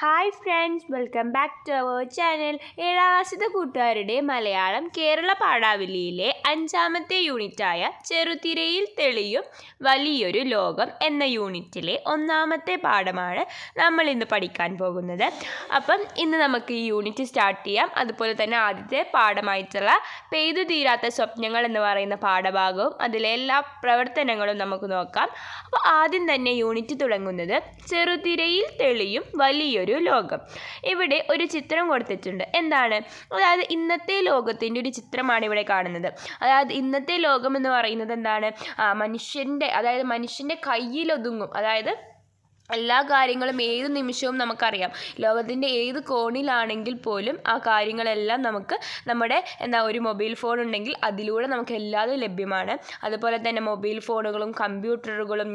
Hi friends welcome back to our channel. ഏഴാം ക്ലാസ്സിലെ കൂട്ടുകാരുടെ മലയാളം കേരള പാഠാവലിയിലെ അഞ്ചാമത്തെ യൂണിറ്റായ ചെറുതിരയിൽ തെളിയും വലിയൊരു ലോകം എന്ന യൂണിറ്റിലെ ഒന്നാമത്തെ പാഠമാണ് നമ്മൾ ഇന്ന് പഠിക്കാൻ പോകുന്നത്. അപ്പം ഇന്ന് നമുക്ക് ഈ യൂണിറ്റ് സ്റ്റാർട്ട് ചെയ്യാം. അതുപോലെ തന്നെ ആദ്യത്തെ പാഠമായിട്ടുള്ള പെയ്തു തീരാത്ത സ്വപ്നങ്ങൾ എന്ന് പറയുന്ന പാഠഭാഗവും അതിലെ എല്ലാ പ്രവർത്തനങ്ങളും നമുക്ക് നോക്കാം. അപ്പോൾ ആദ്യം തന്നെ യൂണിറ്റ് തുടങ്ങുന്നത് ചെറുതിരയിൽ തെളിയും വലിയൊരു ലോകം. ഇവിടെ ഒരു ചിത്രം കൊടുത്തിട്ടുണ്ട്. എന്താണ്? അതായത് ഇന്നത്തെ ലോകത്തിന്റെ ഒരു ചിത്രമാണ് ഇവിടെ കാണുന്നത്. അതായത് ഇന്നത്തെ ലോകം എന്ന് പറയുന്നത് എന്താണ്? മനുഷ്യന്റെ അതായത് മനുഷ്യന്റെ കയ്യിലൊതുങ്ങും. അതായത് എല്ലാ കാര്യങ്ങളും ഏത് നിമിഷവും നമുക്കറിയാം. ലോകത്തിന്റെ ഏത് കോണിലാണെങ്കിൽ പോലും ആ കാര്യങ്ങളെല്ലാം നമുക്ക് നമ്മുടെ എന്താ ഒരു മൊബൈൽ ഫോൺ ഉണ്ടെങ്കിൽ അതിലൂടെ നമുക്ക് എല്ലാതും ലഭ്യമാണ്. അതുപോലെ തന്നെ മൊബൈൽ ഫോണുകളും കമ്പ്യൂട്ടറുകളും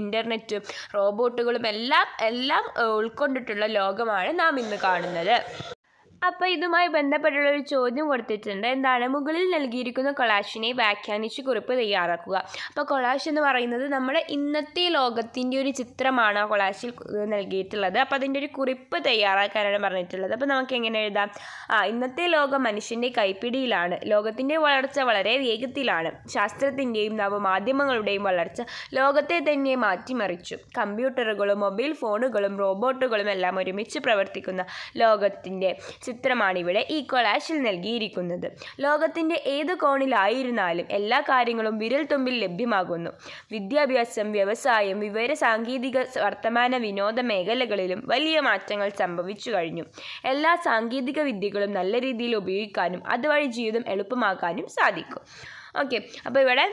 ഇന്റർനെറ്റും റോബോട്ടുകളും എല്ലാം എല്ലാം ഉൾക്കൊണ്ടിട്ടുള്ള ലോകമാണ് നാം ഇന്ന് കാണുന്നത്. അപ്പോൾ ഇതുമായി ബന്ധപ്പെട്ടുള്ള ഒരു ചോദ്യം കൊടുത്തിട്ടുണ്ട്. എന്താണ്? മുകളിൽ നൽകിയിരിക്കുന്ന കൊളാഷിനെ വ്യാഖ്യാനിച്ച് കുറിപ്പ് തയ്യാറാക്കുക. അപ്പോൾ കൊളാഷ് എന്ന് പറയുന്നത് നമ്മുടെ ഇന്നത്തെ ലോകത്തിന്റെ ഒരു ചിത്രമാണ് ആ കൊളാഷിൽ നൽകിയിട്ടുള്ളത്. അപ്പോൾ അതിന്റെ ഒരു കുറിപ്പ് തയ്യാറാക്കാനാണ് പറഞ്ഞിട്ടുള്ളത്. അപ്പോൾ നമുക്ക് എങ്ങനെ എഴുതാം? ആ ഇന്നത്തെ ലോകം മനുഷ്യന്റെ കൈപ്പിടിയിലാണ്. ലോകത്തിന്റെ വളർച്ച വളരെ വേഗത്തിലാണ്. ശാസ്ത്രത്തിന്റെയും നവമാധ്യമങ്ങളുടെയും വളർച്ച ലോകത്തെ തന്നെ മാറ്റിമറിച്ചു. കമ്പ്യൂട്ടറുകളും മൊബൈൽ ഫോണുകളും റോബോട്ടുകളും എല്ലാം ഒരുമിച്ച് പ്രവർത്തിക്കുന്ന ലോകത്തിന്റെ ചിത്രമാണിവിടെ ഈ കൊളാഷിൽ നൽകിയിരിക്കുന്നത്. ലോകത്തിന്റെ ഏത് കോണിലായിരുന്നാലും എല്ലാ കാര്യങ്ങളും വിരൽ തുമ്പിൽ ലഭ്യമാകുന്നു. വിദ്യാഭ്യാസം വ്യവസായം വിവര സാങ്കേതിക വർത്തമാന വിനോദ മേഖലകളിലും വലിയ മാറ്റങ്ങൾ സംഭവിച്ചു കഴിഞ്ഞു. എല്ലാ സാങ്കേതിക വിദ്യകളും നല്ല രീതിയിൽ ഉപയോഗിക്കാനും അതുവഴി ജീവിതം എളുപ്പമാക്കാനും സാധിക്കും. ഓക്കെ അപ്പോൾ ഇവിടെ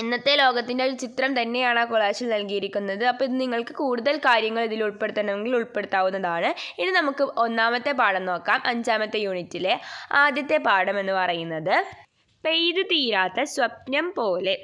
ഇന്നത്തെ ലോകത്തിന്റെ ഒരു ചിത്രം തന്നെയാണ് ആ കൊളാഷിൽ നൽകിയിരിക്കുന്നത്. അപ്പോൾ ഇത് നിങ്ങൾക്ക് കൂടുതൽ കാര്യങ്ങൾ ഇതിൽ ഉൾപ്പെടുത്തണമെങ്കിൽ ഉൾപ്പെടുത്താവുന്നതാണ്. ഇനി നമുക്ക് ഒന്നാമത്തെ പാഠം നോക്കാം. അഞ്ചാമത്തെ യൂണിറ്റിലെ ആദ്യത്തെ പാഠം എന്ന് പറയുന്നത് പെയ്തു തീരാത്ത സ്വപ്നം പോലെ.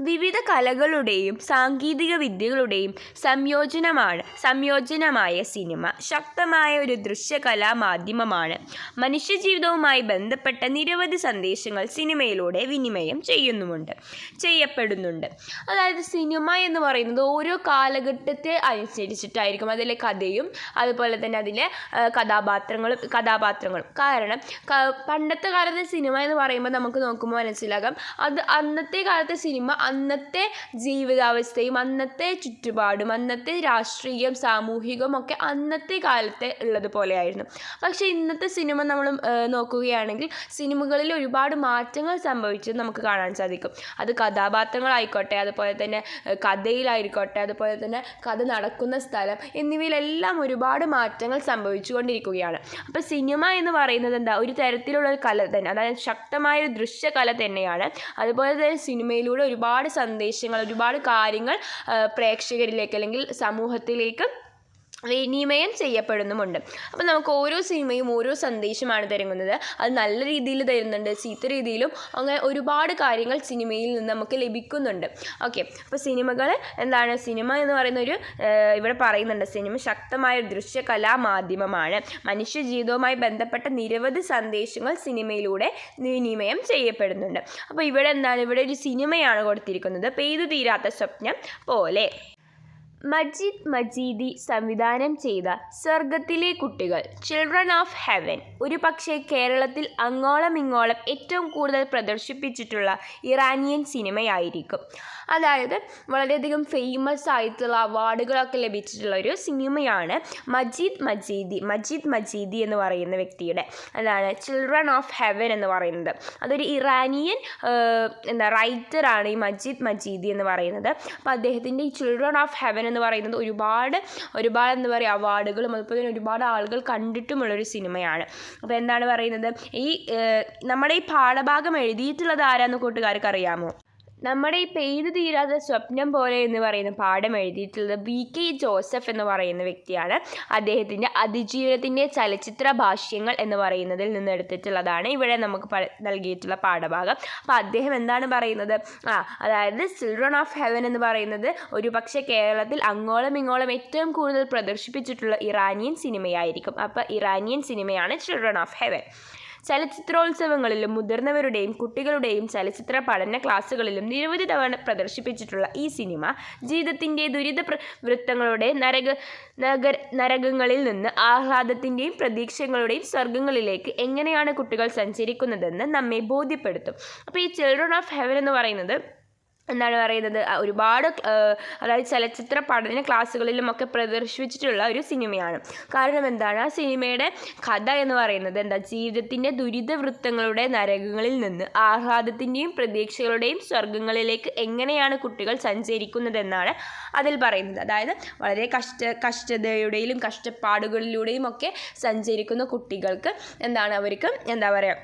വിവിധ കലകളുടെയും സാങ്കേതിക വിദ്യകളുടെയും സംയോജനമാണ് സംയോജനമായ സിനിമ. ശക്തമായ ഒരു ദൃശ്യകലാ മാധ്യമമാണ്. മനുഷ്യജീവിതവുമായി ബന്ധപ്പെട്ട നിരവധി സന്ദേശങ്ങൾ സിനിമയിലൂടെ വിനിമയം ചെയ്യുന്നുമുണ്ട് ചെയ്യപ്പെടുന്നുണ്ട്. അതായത് സിനിമ എന്ന് പറയുന്നത് ഓരോ കാലഘട്ടത്തെ അനുസരിച്ചിട്ടായിരിക്കും. അതിലെ കഥയും അതുപോലെ തന്നെ അതിലെ കഥാപാത്രങ്ങളും കഥാപാത്രങ്ങളും. കാരണം പണ്ടത്തെ കാലത്തെ സിനിമ എന്ന് പറയുമ്പോൾ നമുക്ക് നോക്കുമ്പോൾ മനസ്സിലാകാം അത് അന്നത്തെ കാലത്തെ സിനിമ അന്നത്തെ ജീവിതാവസ്ഥയും അന്നത്തെ ചുറ്റുപാടും അന്നത്തെ രാഷ്ട്രീയം സാമൂഹികവും ഒക്കെ അന്നത്തെ കാലത്തെ ഉള്ളത് പോലെയായിരുന്നു പക്ഷേ ഇന്നത്തെ സിനിമ നമ്മൾ നോക്കുകയാണെങ്കിൽ സിനിമകളിൽ ഒരുപാട് മാറ്റങ്ങൾ സംഭവിച്ചത് നമുക്ക് കാണാൻ സാധിക്കും. അത് കഥാപാത്രങ്ങളായിക്കോട്ടെ അതുപോലെ തന്നെ കഥയിലായിക്കോട്ടെ അതുപോലെ തന്നെ കഥ നടക്കുന്ന സ്ഥലം എന്നിവയിലെല്ലാം ഒരുപാട് മാറ്റങ്ങൾ സംഭവിച്ചുകൊണ്ടിരിക്കുകയാണ്. അപ്പോൾ സിനിമ എന്ന് പറയുന്നത് എന്താ? ഒരു തരത്തിലുള്ള ഒരു കല തന്നെ അതായത് ശക്തമായ ഒരു ദൃശ്യകല തന്നെയാണ്. അതുപോലെ തന്നെ സിനിമയിലൂടെ ഒരുപാട് സന്ദേശങ്ങൾ ഒരുപാട് കാര്യങ്ങൾ പ്രേക്ഷകരിലേക്ക് അല്ലെങ്കിൽ സമൂഹത്തിലേക്ക് വിനിമയം ചെയ്യപ്പെടുന്നുമുണ്ട്. അപ്പം നമുക്ക് ഓരോ സിനിമയും ഓരോ സന്ദേശമാണ് തരുന്നത്. അത് നല്ല രീതിയിൽ തരുന്നുണ്ട് ചീത്ത രീതിയിലും അങ്ങനെ ഒരുപാട് കാര്യങ്ങൾ സിനിമയിൽ നിന്ന് നമുക്ക് ലഭിക്കുന്നുണ്ട്. ഓക്കെ അപ്പോൾ സിനിമകൾ എന്താണ്? സിനിമ എന്ന് പറയുന്ന ഒരു ഇവിടെ പറയുന്നുണ്ട്. സിനിമ ശക്തമായ ഒരു ദൃശ്യകലാ മാധ്യമമാണ് മനുഷ്യ ജീവിതവുമായി ബന്ധപ്പെട്ട നിരവധി സന്ദേശങ്ങൾ സിനിമയിലൂടെ വിനിമയം ചെയ്യപ്പെടുന്നുണ്ട്. അപ്പോൾ ഇവിടെ എന്താണ്? ഇവിടെ ഒരു സിനിമയാണ് കൊടുത്തിരിക്കുന്നത്. പെയ്തു തീരാത്ത സ്വപ്നം പോലെ. മജീദ് മജീദി സംവിധാനം ചെയ്ത സ്വർഗത്തിലെ കുട്ടികൾ ചിൽഡ്രൻ ഓഫ് ഹെവൻ ഒരു പക്ഷേ കേരളത്തിൽ അങ്ങോളം ഇങ്ങോളം ഏറ്റവും കൂടുതൽ പ്രദർശിപ്പിച്ചിട്ടുള്ള ഇറാനിയൻ സിനിമയായിരിക്കും. അതായത് വളരെയധികം ഫേമസ് ആയിട്ടുള്ള അവാർഡുകളൊക്കെ ലഭിച്ചിട്ടുള്ള ഒരു സിനിമയാണ് മജീദ് മജീദി മജീദ് മജീദി എന്ന് പറയുന്ന വ്യക്തിയുടെ അതാണ് ചിൽഡ്രൻ ഓഫ് ഹെവൻ എന്ന് പറയുന്നത്. അതൊരു ഇറാനിയൻ എന്താ റൈറ്ററാണ് ഈ മജീദ് മജീദി എന്ന് പറയുന്നത്. അപ്പോൾ അദ്ദേഹത്തിന്റെ ഈ ചിൽഡ്രൻ ഓഫ് ഹെവൻ എന്ന് പറയുന്നത് ഒരുപാട് ഒരുപാട് എന്താ പറയുക അവാർഡുകളും അതുപോലെ തന്നെ ഒരുപാട് ആളുകൾ കണ്ടിട്ടുമുള്ളൊരു സിനിമയാണ്. അപ്പോൾ എന്താണ് പറയുന്നത്? ഈ നമ്മുടെ ഈ പാഠഭാഗം എഴുതിയിട്ടുള്ളത് ആരാന്ന് കൂട്ടുകാർക്ക് അറിയാമോ നമ്മുടെ ഈ പെയ്തു തീരാത്ത സ്വപ്നം പോലെ എന്ന് പറയുന്ന പാഠം എഴുതിയിട്ടുള്ളത് വി കെ ജോസഫ് എന്ന് പറയുന്ന വ്യക്തിയാണ്. അദ്ദേഹത്തിന്റെ അതിജീവനത്തിന്റെ ചലച്ചിത്ര ഭാഷ്യങ്ങൾ എന്ന് പറയുന്നതിൽ നിന്ന് എടുത്തിട്ടുള്ളതാണ്. ഇവിടെ നമുക്ക് നൽകിയിട്ടുള്ള പാഠഭാഗം. അപ്പോൾ അദ്ദേഹം എന്താണ് പറയുന്നത്? ആ അതായത് ചിൽഡ്രൻ ഓഫ് ഹെവൻ എന്ന് പറയുന്നത് ഒരു പക്ഷേ കേരളത്തിൽ അങ്ങോളം ഇങ്ങോളം ഏറ്റവും കൂടുതൽ പ്രദർശിപ്പിച്ചിട്ടുള്ള ഇറാനിയൻ സിനിമയായിരിക്കും. അപ്പോൾ ഇറാനിയൻ സിനിമയാണ് ചിൽഡ്രൻ ഓഫ് ഹെവൻ ചലച്ചിത്രോത്സവങ്ങളിലും മുതിർന്നവരുടെയും കുട്ടികളുടെയും ചലച്ചിത്ര പഠന ക്ലാസ്സുകളിലും നിരവധി തവണ പ്രദർശിപ്പിച്ചിട്ടുള്ള ഈ സിനിമ ജീവിതത്തിന്റെ ദുരിത വൃത്തങ്ങളുടെ നരക നഗര നരകങ്ങളിൽ നിന്ന് ആഹ്ലാദത്തിന്റെയും പ്രതീക്ഷകളുടെയും സ്വർഗങ്ങളിലേക്ക് എങ്ങനെയാണ് കുട്ടികൾ സഞ്ചരിക്കുന്നതെന്ന് നമ്മെ ബോധ്യപ്പെടുത്തും. അപ്പോൾ ഈ ചിൽഡ്രൺ ഓഫ് ഹെവൻ എന്ന് പറയുന്നത് എന്താണ് പറയുന്നത്? ഒരുപാട് അതായത് ചലച്ചിത്ര പഠന ക്ലാസ്സുകളിലുമൊക്കെ പ്രദർശിപ്പിച്ചിട്ടുള്ള ഒരു സിനിമയാണ്. കാരണം എന്താണ്? ആ സിനിമയുടെ കഥ എന്ന് പറയുന്നത് എന്താ? ജീവിതത്തിന്റെ ദുരിത വൃത്തങ്ങളുടെ നരകങ്ങളിൽ നിന്ന് ആഹ്ലാദത്തിന്റെയും പ്രതീക്ഷകളുടെയും സ്വർഗങ്ങളിലേക്ക് എങ്ങനെയാണ് കുട്ടികൾ സഞ്ചരിക്കുന്നതെന്നാണ് അതിൽ പറയുന്നത്. അതായത് വളരെ കഷ്ട കഷ്ടതയുടെയും കഷ്ടപ്പാടുകളിലൂടെയും ഒക്കെ സഞ്ചരിക്കുന്ന കുട്ടികൾക്ക് എന്താണ്? അവർക്ക് എന്താ പറയുക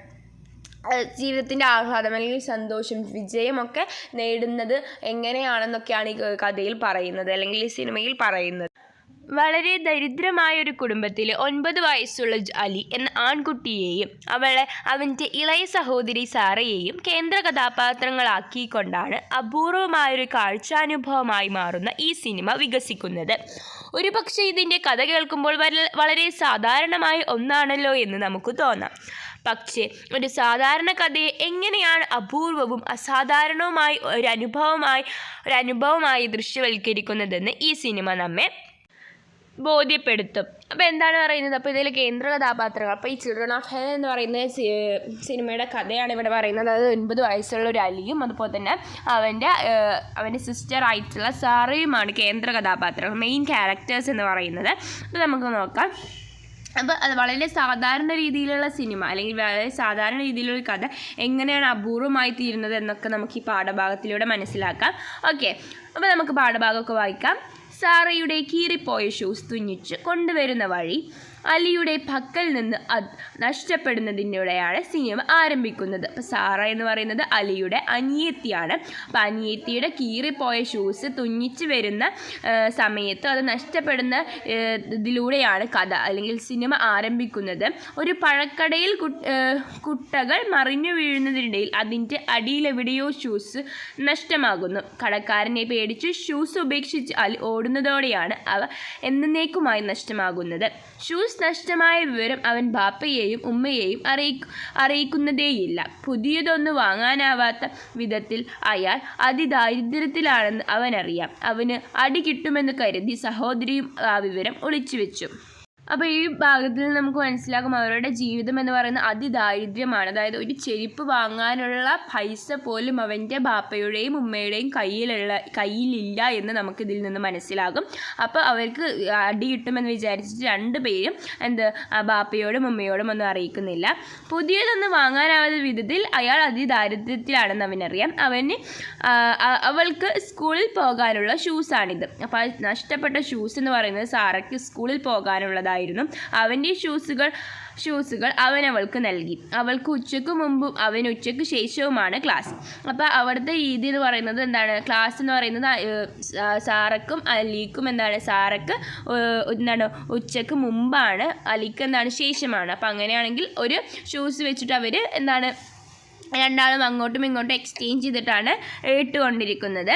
ജീവിതത്തിന്റെ ആഹ്ലാദം അല്ലെങ്കിൽ സന്തോഷം വിജയമൊക്കെ നേടുന്നത് എങ്ങനെയാണെന്നൊക്കെയാണ് ഈ കഥയിൽ പറയുന്നത് അല്ലെങ്കിൽ ഈ സിനിമയിൽ പറയുന്നത്. വളരെ ദരിദ്രമായ ഒരു കുടുംബത്തിൽ ഒൻപത് വയസ്സുള്ള അലി എന്ന ആൺകുട്ടിയെയും അവളെ അവന്റെ ഇളയ സഹോദരി സാറയെയും കേന്ദ്ര കഥാപാത്രങ്ങളാക്കിക്കൊണ്ടാണ് അപൂർവമായൊരു കാഴ്ചാനുഭവമായി മാറുന്ന ഈ സിനിമ വികസിക്കുന്നത്. ഒരുപക്ഷെ ഇതിന്റെ കഥ കേൾക്കുമ്പോൾ വളരെ സാധാരണമായ ഒന്നാണല്ലോ എന്ന് നമുക്ക് തോന്നാം. പക്ഷേ ഒരു സാധാരണ കഥയെ എങ്ങനെയാണ് അപൂർവവും അസാധാരണവുമായി ഒരു അനുഭവമായി ഒരു അനുഭവമായി ദൃശ്യവൽക്കരിക്കുന്നതെന്ന് ഈ സിനിമ നമ്മെ ബോധ്യപ്പെടുത്തും. അപ്പോൾ എന്താണ് പറയുന്നത്? അപ്പോൾ ഇതിൽ കേന്ദ്ര കഥാപാത്രങ്ങൾ അപ്പോൾ ഈ ചിൽഡ്രൻ ഓഫ് ഹെൽ എന്ന് പറയുന്ന സിനിമയുടെ കഥയാണ് ഇവിടെ പറയുന്നത്. അതായത് ഒൻപത് വയസ്സുള്ള ഒരു അലിയും അതുപോലെ തന്നെ അവന്റെ അവന്റെ സിസ്റ്റർ ആയിട്ടുള്ള സാറയുമാണ് കേന്ദ്ര കഥാപാത്രങ്ങൾ മെയിൻ ക്യാരക്ടേഴ്സ് എന്ന് പറയുന്നത്. അപ്പോൾ നമുക്ക് നോക്കാം. അപ്പോൾ അത് വളരെ സാധാരണ രീതിയിലുള്ള സിനിമ അല്ലെങ്കിൽ വളരെ സാധാരണ രീതിയിലുള്ള കഥ എങ്ങനെയാണ് അപൂർവമായി തീരുന്നത് എന്നൊക്കെ നമുക്ക് ഈ പാഠഭാഗത്തിലൂടെ മനസ്സിലാക്കാം. ഓക്കെ അപ്പോൾ നമുക്ക് പാഠഭാഗമൊക്കെ വായിക്കാം. സാറയുടെ കീറിപ്പോയ ഷൂസ് തുന്നിച്ച് കൊണ്ടുവരുന്ന വഴി അലിയുടെ പക്കൽ നിന്ന് അത് നഷ്ടപ്പെടുന്നതിനിടെയാണ് സിനിമ ആരംഭിക്കുന്നത്. അപ്പോൾ സാറ എന്ന് പറയുന്നത് അലിയുടെ അനിയത്തിയാണ്. അപ്പോൾ അനിയത്തിയുടെ കീറിപ്പോയ ഷൂസ് തുന്നിച്ച് വരുന്ന സമയത്ത് അത് നഷ്ടപ്പെടുന്ന ഇതിലൂടെയാണ് കഥ അല്ലെങ്കിൽ സിനിമ ആരംഭിക്കുന്നത്. ഒരു പഴക്കടയിൽ കുട്ടകൾ മറിഞ്ഞു വീഴുന്നതിനിടയിൽ അതിന്റെ അടിയിലെവിടെയോ ഷൂസ് നഷ്ടമാകുന്നു. കടക്കാരനെ പേടിച്ച് ഷൂസ് ഉപേക്ഷിച്ച് അലി ഓടുന്നതോടെയാണ് അവ എന്നേക്കുമായി നഷ്ടമാകുന്നത്. ഷൂസ് നഷ്ടമായ വിവരം അവൻ ബാപ്പയെയും ഉമ്മയെയും അറിയിക്കു അറിയിക്കുന്നതേയില്ല. പുതിയതൊന്ന് വാങ്ങാനാവാത്ത വിധത്തിൽ അയാൾ അതിദാരിദ്ര്യത്തിലാണെന്ന് അവനറിയാം. അവന് അടി കിട്ടുമെന്ന് കരുതി സഹോദരിയും ആ വിവരം ഒളിച്ചു വെച്ചു അപ്പോൾ ഈ ഭാഗത്തിൽ നമുക്ക് മനസ്സിലാകും അവരുടെ ജീവിതം എന്ന് പറയുന്നത് അതിദാരിദ്ര്യമാണ്. അതായത് ഒരു ചെരുപ്പ് വാങ്ങാനുള്ള പൈസ പോലും അവന്റെ ബാപ്പയുടെയും ഉമ്മയുടെയും കയ്യിലുള്ള കയ്യിലില്ല എന്ന് നമുക്ക് ഇതിൽ നിന്ന് മനസ്സിലാകും. അപ്പോൾ അവർക്ക് അടി കിട്ടുമെന്ന് വിചാരിച്ചിട്ട് രണ്ടുപേരും എന്ത് ആ ബാപ്പയോടും ഉമ്മയോടും ഒന്നും അറിയിക്കുന്നില്ല. പുതിയതൊന്നും വാങ്ങാനാവാത്ത വിധത്തിൽ അയാൾ അതിദാരിദ്ര്യത്തിലാണെന്ന് അവനറിയാം. അവന് അവൾക്ക് സ്കൂളിൽ പോകാനുള്ള ഷൂസാണിത് അപ്പോൾ നഷ്ടപ്പെട്ട ഷൂസ് എന്ന് പറയുന്നത് സാറയ്ക്ക് സ്കൂളിൽ പോകാനുള്ളതായിരുന്നു അവന്റെ ഷൂസുകൾ ഷൂസുകൾ അവൻ അവൾക്ക് നൽകി. അവൾക്ക് ഉച്ചയ്ക്ക് മുമ്പും അവൻ ഉച്ചയ്ക്ക് ശേഷവുമാണ് ക്ലാസ് അപ്പോൾ അവിടുത്തെ രീതി എന്ന് പറയുന്നത് എന്താണ്? ക്ലാസ് എന്ന് പറയുന്നത് സാറക്കും അലിക്കും എന്താണ്? സാറക്ക് എന്താണ്? ഉച്ചയ്ക്ക് മുമ്പാണ് അലിക്ക് എന്താണ്? ശേഷമാണ്. അപ്പോൾ അങ്ങനെയാണെങ്കിൽ ഒരു ഷൂസ് വെച്ചിട്ട് അവർ എന്താണ്? രണ്ടാളും അങ്ങോട്ടും ഇങ്ങോട്ടും എക്സ്ചേഞ്ച് ചെയ്തിട്ടാണ് ഇട്ടുകൊണ്ടിരിക്കുന്നത്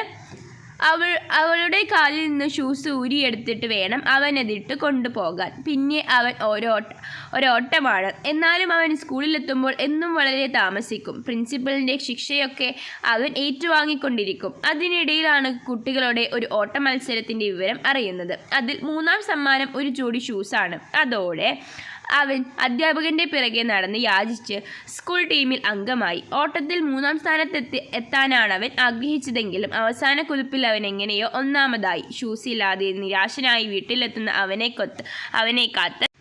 അവൾ അവളുടെ കാലിൽ നിന്ന് ഷൂസ് ഊരിയെടുത്തിട്ട് വേണം അവനതിട്ട് കൊണ്ടുപോകാൻ. പിന്നെ അവൻ ഓരോട്ട ഒരോട്ടമാണ്. എന്നാലും അവൻ സ്കൂളിലെത്തുമ്പോൾ എന്നും വളരെ താമസിക്കും. പ്രിൻസിപ്പലിന്റെ ശിക്ഷയൊക്കെ അവൻ ഏറ്റുവാങ്ങിക്കൊണ്ടിരിക്കും. അതിനിടയിലാണ് കുട്ടികളുടെ ഒരു ഓട്ട മത്സരത്തിന്റെ വിവരം അറിയുന്നത്. അതിൽ മൂന്നാം സമ്മാനം ഒരു ജോഡി ഷൂസാണ് അതോടെ അവൻ അധ്യാപകന്റെ പിറകെ നടന്ന് യാചിച്ച് സ്കൂൾ ടീമിൽ അംഗമായി. ഓട്ടത്തിൽ മൂന്നാം സ്ഥാനത്തെത്തി എത്താനാണ് അവൻ ആഗ്രഹിച്ചതെങ്കിലും അവസാന കുതിപ്പിൽ അവൻ എങ്ങനെയോ ഒന്നാമതായി. ഷൂസ് ഇല്ലാതെ നിരാശനായി വീട്ടിലെത്തുന്ന അവനെ കൊത്ത് അവനെ കാത്ത്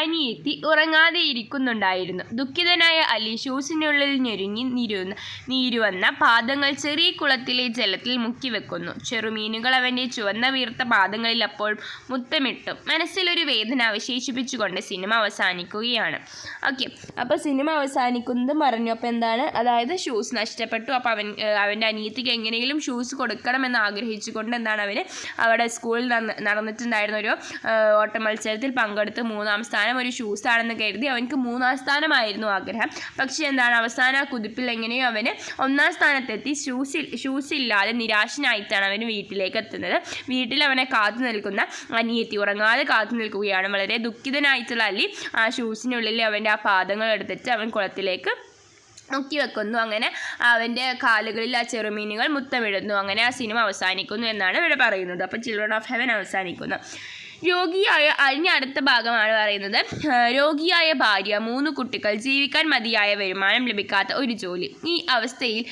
അനിയെത്തി ഉറങ്ങാതെ ഇരിക്കുന്നുണ്ടായിരുന്നു. ദുഃഖിതനായ അലി ഷൂസിനുള്ളിൽ ഞെരുങ്ങി നീരുന്ന നീരുവന്ന പാദങ്ങൾ ചെറിയ കുളത്തിലെ ജലത്തിൽ മുക്കി വെക്കുന്നു. ചെറുമീനുകൾ അവന്റെ ചുവന്ന വീർത്ത പാദങ്ങളിൽ അപ്പോൾ മുത്തമിട്ടു. മനസ്സിലൊരു വേദന അവശേഷിപ്പിച്ചുകൊണ്ട് സിനിമ അവസാനിക്കുകയാണ്. ഓക്കെ അപ്പോൾ സിനിമ അവസാനിക്കുന്നത് പറഞ്ഞു അപ്പോൾ എന്താണ്? അതായത് ഷൂസ് നഷ്ടപ്പെട്ടു. അപ്പോൾ അവൻ അവന്റെ അനിയത്തിക്ക് എങ്ങനെയെങ്കിലും ഷൂസ് കൊടുക്കണമെന്ന് ആഗ്രഹിച്ചുകൊണ്ട് എന്താണ് അവന് അവിടെ സ്കൂളിൽ നടന്ന് നടന്നിട്ടുണ്ടായിരുന്ന ഒരു ഓട്ടമത്സരത്തിൽ ഓട്ട മത്സരത്തിൽ പങ്കെടുത്ത് മൂന്നാം സ്ഥാനം സ്ഥാനം ഒരു ഷൂസ് ആണെന്ന് കരുതി അവനക്ക് മൂന്നാം സ്ഥാനമായിരുന്നു ആഗ്രഹം. പക്ഷേ എന്താണ്? അവസാന കുതിപ്പിൽ എങ്ങനെയോ അവന് ഒന്നാം സ്ഥാനത്തെത്തി. ഷൂസിൽ ഷൂസ് ഇല്ലാതെ നിരാശനായിട്ടാണ് അവന് വീട്ടിലേക്ക് എത്തുന്നത്. വീട്ടിൽ അവനെ കാത്തു നിൽക്കുന്ന അനിയത്തി ഉറങ്ങാതെ കാത്തു നിൽക്കുകയാണ്. വളരെ ദുഃഖിതനായിട്ടുള്ള അലി ആ ഷൂസിനുള്ളിൽ അവന്റെ ആ പാദങ്ങൾ എടുത്തിട്ട് അവൻ കുളത്തിലേക്ക് മുക്കി വെക്കുന്നു. അങ്ങനെ അവന്റെ കാലുകളിൽ ആ ചെറുമീനുകൾ മുത്തമിടുന്നു. അങ്ങനെ ആ സിനിമ അവസാനിക്കുന്നു എന്നാണ് ഇവിടെ പറയുന്നത്. അപ്പോൾ ചിൽഡ്രൻ ഓഫ് ഹെവൻ അവസാനിക്കുന്നു. രോഗിയായ അതിന് അടുത്ത ഭാഗമാണ് പറയുന്നത്. രോഗിയായ ഭാര്യ മൂന്ന് കുട്ടികൾ ജീവിക്കാൻ മതിയായ വരുമാനം ലഭിക്കാത്ത ഒരു ജോലി. ഈ അവസ്ഥയിൽ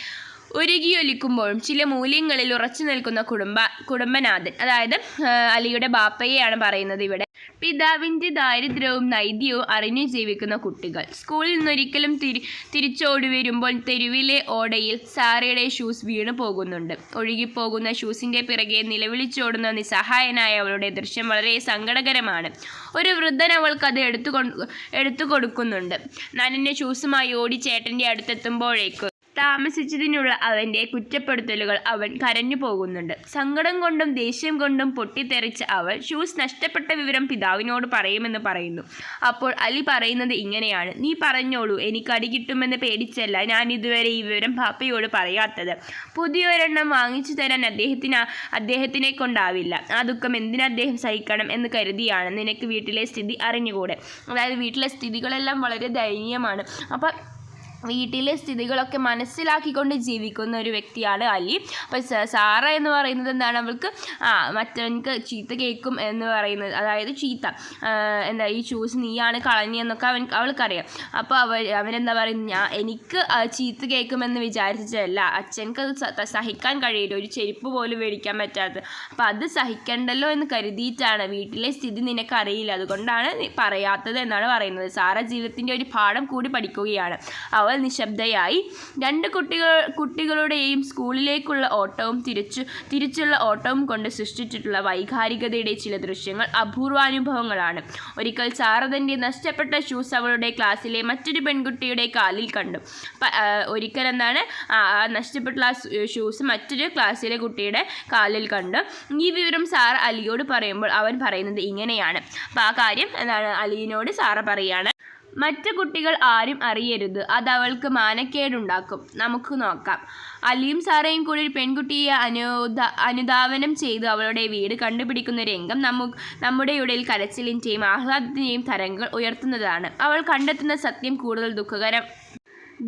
ഉരുകിയൊലിക്കുമ്പോഴും ചില മൂല്യങ്ങളിൽ ഉറച്ചു നിൽക്കുന്ന കുടുംബ കുടുംബനാഥൻ അതായത് അലിയുടെ ബാപ്പയെയാണ് പറയുന്നത് ഇവിടെ. പിതാവിന്റെ ദാരിദ്ര്യവും നൈദ്യവും അറിഞ്ഞു ജീവിക്കുന്ന കുട്ടികൾ. സ്കൂളിൽ നിന്നൊരിക്കലും തിരി തിരിച്ചോടി വരുമ്പോൾ തെരുവിലെ ഓടയിൽ സാറയുടെ ഷൂസ് വീണു പോകുന്നുണ്ട്. ഒഴുകിപ്പോകുന്ന ഷൂസിന്റെ പിറകെ നിലവിളിച്ചോടുന്ന നിസ്സഹായനായ അവളുടെ ദൃശ്യം വളരെ സങ്കടകരമാണ്. ഒരു വൃദ്ധൻ അവൾക്ക് അത് എടുത്തു എടുത്തു കൊടുക്കുന്നുണ്ട്. നനഞ്ഞ ഷൂസുമായി ഓടി ചേട്ടന്റെ അടുത്തെത്തുമ്പോഴേക്ക് താമസിച്ചതിനുള്ള അവന്റെ കുറ്റപ്പെടുത്തലുകൾ അവൻ കരഞ്ഞു പോകുന്നുണ്ട്. സങ്കടം കൊണ്ടും ദേഷ്യം കൊണ്ടും പൊട്ടിത്തെറിച്ച അവൾ ഷൂസ് നഷ്ടപ്പെട്ട വിവരം പിതാവിനോട് പറയുമെന്ന് പറയുന്നു. അപ്പോൾ അലി പറയുന്നത് ഇങ്ങനെയാണ്. നീ പറഞ്ഞോളൂ. എനിക്ക് അടി കിട്ടുമെന്ന് പേടിച്ചല്ല. ഞാൻ ഇതുവരെ ഈ വിവരം പാപ്പയോട് പറയാത്തത്. പുതിയൊരെണ്ണം വാങ്ങിച്ചു തരാൻ അദ്ദേഹത്തിന് അദ്ദേഹത്തിനെ കൊണ്ടാവില്ല. ആ ദുഃഖം എന്തിനാ അദ്ദേഹം സഹിക്കണം എന്ന് കരുതിയാണ് നിനക്ക് വീട്ടിലെ സ്ഥിതി അറിഞ്ഞുകൂടെ? അതായത് വീട്ടിലെ സ്ഥിതികളെല്ലാം വളരെ ദയനീയമാണ്. അപ്പം വീട്ടിലെ സ്ഥിതികളൊക്കെ മനസ്സിലാക്കിക്കൊണ്ട് ജീവിക്കുന്ന ഒരു വ്യക്തിയാണ് അലി. അപ്പോൾ സാറ എന്ന് പറയുന്നത് എന്താണ്? അവൾക്ക് ആ മറ്റവൻക്ക് ചീത്ത കേൾക്കും എന്ന് പറയുന്നത്. അതായത് ചീത്ത. എന്താ ഈ ഷൂസ് നീയാണ് കളഞ്ഞെന്നൊക്കെ അവൻ അവൾക്കറിയാം. അപ്പോൾ അവർ അവനെന്താ പറയുന്നത്? ഞാൻ എനിക്ക് ചീത്ത കേൾക്കുമെന്ന് വിചാരിച്ചതല്ല. അച്ഛനക്ക് അത് സഹിക്കാൻ കഴിയില്ല. ഒരു ചെരുപ്പ് പോലും മേടിക്കാൻ പറ്റാത്തത്. അപ്പോൾ അത് സഹിക്കണ്ടല്ലോ എന്ന് കരുതിയിട്ടാണ് വീട്ടിലെ സ്ഥിതി നിനക്കറിയില്ല. അതുകൊണ്ടാണ് പറയാത്തത് എന്നാണ് പറയുന്നത്. സാറ ജീവിതത്തിന്റെ ഒരു പാഠം കൂടി പഠിക്കുകയാണ്. നിശബ്ദയായി. രണ്ട് കുട്ടികൾ കുട്ടികളുടെയും സ്കൂളിലേക്കുള്ള ഓട്ടവും തിരിച്ചു തിരിച്ചുള്ള ഓട്ടവും കൊണ്ട് സൃഷ്ടിച്ചിട്ടുള്ള വൈകാരികതയുടെ ചില ദൃശ്യങ്ങൾ അപൂർവാനുഭവങ്ങളാണ്. ഒരിക്കൽ സാറതന്റെ നഷ്ടപ്പെട്ട ഷൂസ് അവളുടെ ക്ലാസ്സിലെ മറ്റൊരു പെൺകുട്ടിയുടെ കാലിൽ കണ്ടു. ഒരിക്കൽ എന്താണ്? നഷ്ടപ്പെട്ട ഷൂസ് മറ്റൊരു ക്ലാസ്സിലെ കുട്ടിയുടെ കാലിൽ കണ്ടു. ഈ വിവരം സാർ അലിയോട് പറയുമ്പോൾ അവൻ പറയുന്നത് ഇങ്ങനെയാണ്. അപ്പോൾ ആ കാര്യം എന്താണ്? അലിയിനോട് സാറ പറയാണ് മറ്റു കുട്ടികൾ ആരും അറിയരുത്. അത് അവൾക്ക് മാനക്കേടുണ്ടാക്കും. നമുക്ക് നോക്കാം. അലിയും സാറയും കൂടി പെൺകുട്ടിയെ അനുദ അനുധാവനം ചെയ്ത് അവളുടെ വീട് കണ്ടുപിടിക്കുന്ന രംഗം നമു നമ്മുടെ ഇടയിൽ കരച്ചിലിന്റെയും ആഹ്ലാദത്തിന്റെയും തരംഗങ്ങൾ ഉയർത്തുന്നതാണ്. അവൾ കണ്ടെത്തുന്ന സത്യം കൂടുതൽ ദുഃഖകരം.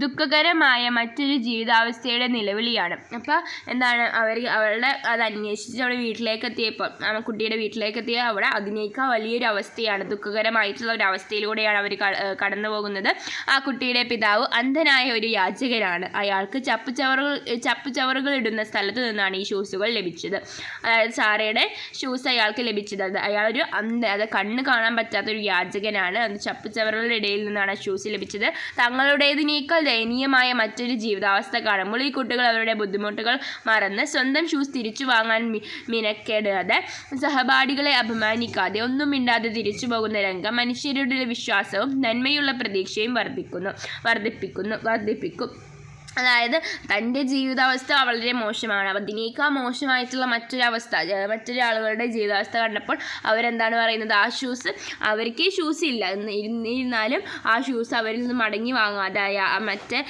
ദുഃഖകരമായ മറ്റൊരു ജീവിതാവസ്ഥയുടെ നിലവിളിയാണ്. അപ്പോൾ എന്താണ്? അവർ അവളുടെ അത് അന്വേഷിച്ച് അവിടെ വീട്ടിലേക്ക് എത്തിയപ്പോൾ ആ കുട്ടിയുടെ വീട്ടിലേക്ക് എത്തിയ അവിടെ അതിനേക്കാൾ വലിയൊരു അവസ്ഥയാണ് ദുഃഖകരമായിട്ടുള്ള ഒരു അവസ്ഥയിലൂടെയാണ് അവർ കടന്നു പോകുന്നത്. ആ കുട്ടിയുടെ പിതാവ് അന്ധനായ ഒരു യാചകനാണ്. അയാൾക്ക് ചപ്പുചവറുകൾ ചപ്പുചവറുകൾ ഇടുന്ന സ്ഥലത്ത് നിന്നാണ് ഈ ഷൂസുകൾ ലഭിച്ചത്. അതായത് സാറയുടെ ഷൂസ് അയാൾക്ക് ലഭിച്ചത്. അത് അയാളൊരു അന്ധ അത് കണ്ണ് കാണാൻ പറ്റാത്തൊരു യാചകനാണ്. അത് ചപ്പുചവറുകളുടെ ഇടയിൽ നിന്നാണ് ഷൂസ് ലഭിച്ചത്. തങ്ങളുടേതിനേക്കാൾ ദയനീയമായ മറ്റൊരു ജീവിതാവസ്ഥ കാണുമ്പോൾ ഈ കുട്ടികൾ അവരുടെ ബുദ്ധിമുട്ടുകൾ മറന്ന് സ്വന്തം ഷൂസ് തിരിച്ചു വാങ്ങാൻ മിനക്കെടാതെ സഹപാഠികളെ അപമാനിക്കാതെ ഒന്നും മിണ്ടാതെ തിരിച്ചു പോകുന്ന രംഗം മനുഷ്യരുടെ വിശ്വാസവും നന്മയുള്ള പ്രതീക്ഷയും വർദ്ധിക്കുന്നു. വർദ്ധിപ്പിക്കുന്നു. വർദ്ധിപ്പിക്കും. അതായത് തന്റെ ജീവിതാവസ്ഥ വളരെ മോശമാണ്. അതിനേക്കാൾ മോശമായിട്ടുള്ള മറ്റൊരവസ്ഥ മറ്റൊരാളുകളുടെ ജീവിതാവസ്ഥ കണ്ടപ്പോൾ അവരെന്താണ് പറയുന്നത്? ആ ഷൂസ് അവർക്ക് ഷൂസ് ഇല്ല. ഇരുന്നിരുന്നാലും ആ ഷൂസ് അവരിൽ നിന്ന് മടങ്ങി വാങ്ങാതെ മറ്റേ